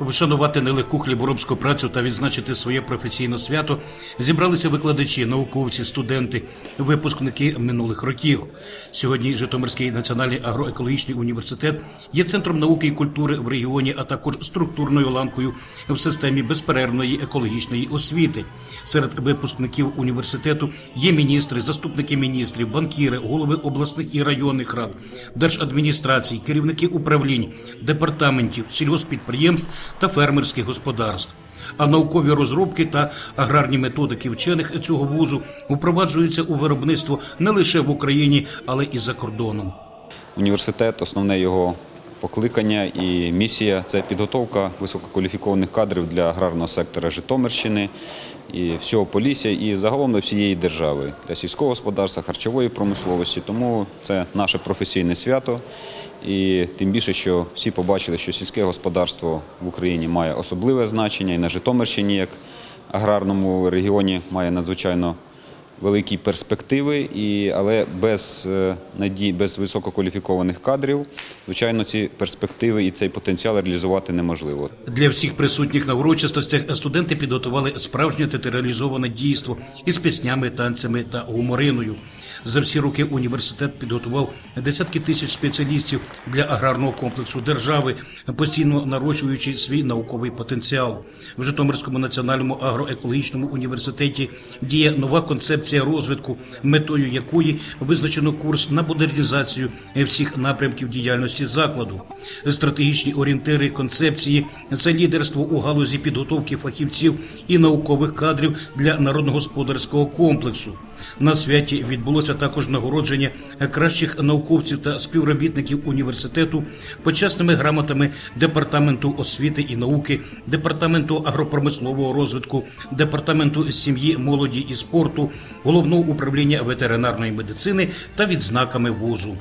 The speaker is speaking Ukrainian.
Вшанувати нелегку хліборобську працю та відзначити своє професійне свято зібралися викладачі, науковці, студенти, випускники минулих років. Сьогодні Житомирський національний агроекологічний університет є центром науки і культури в регіоні, а також структурною ланкою в системі безперервної екологічної освіти. Серед випускників університету є міністри, заступники міністрів, банкіри, голови обласних і районних рад, держадміністрацій, керівники управлінь, департаментів, сільгоспідприємств та фермерських господарств. А наукові розробки та аграрні методики вчених цього вузу впроваджуються у виробництво не лише в Україні, але і за кордоном. Університет, основне його покликання і місія це підготовка висококваліфікованих кадрів для аграрного сектора Житомирщини і всього Полісся, і загалом для всієї держави для сільського господарства, харчової промисловості. Тому це наше професійне свято. І тим більше, що всі побачили, що сільське господарство в Україні має особливе значення і на Житомирщині, як аграрному регіоні, має надзвичайно великі перспективи, і, але без е, надій, без висококваліфікованих кадрів, звичайно, ці перспективи і цей потенціал реалізувати неможливо. Для всіх присутніх на урочистостях студенти підготували справжнє театралізоване дійство із піснями, танцями та гумориною. За всі роки університет підготував десятки тисяч спеціалістів для аграрного комплексу держави, постійно нарощуючи свій науковий потенціал. В Житомирському національному агроекологічному університеті діє нова концепція розвитку, метою якої визначено курс на модернізацію всіх напрямків діяльності закладу. Стратегічні орієнтири концепції це лідерство у галузі підготовки фахівців і наукових кадрів для народно-господарського комплексу. На святі відбулося також нагородження кращих науковців та співробітників університету почесними грамотами департаменту освіти і науки, департаменту агропромислового розвитку, департаменту сім'ї, молоді і спорту, головного управління ветеринарної медицини та відзнаками вузу.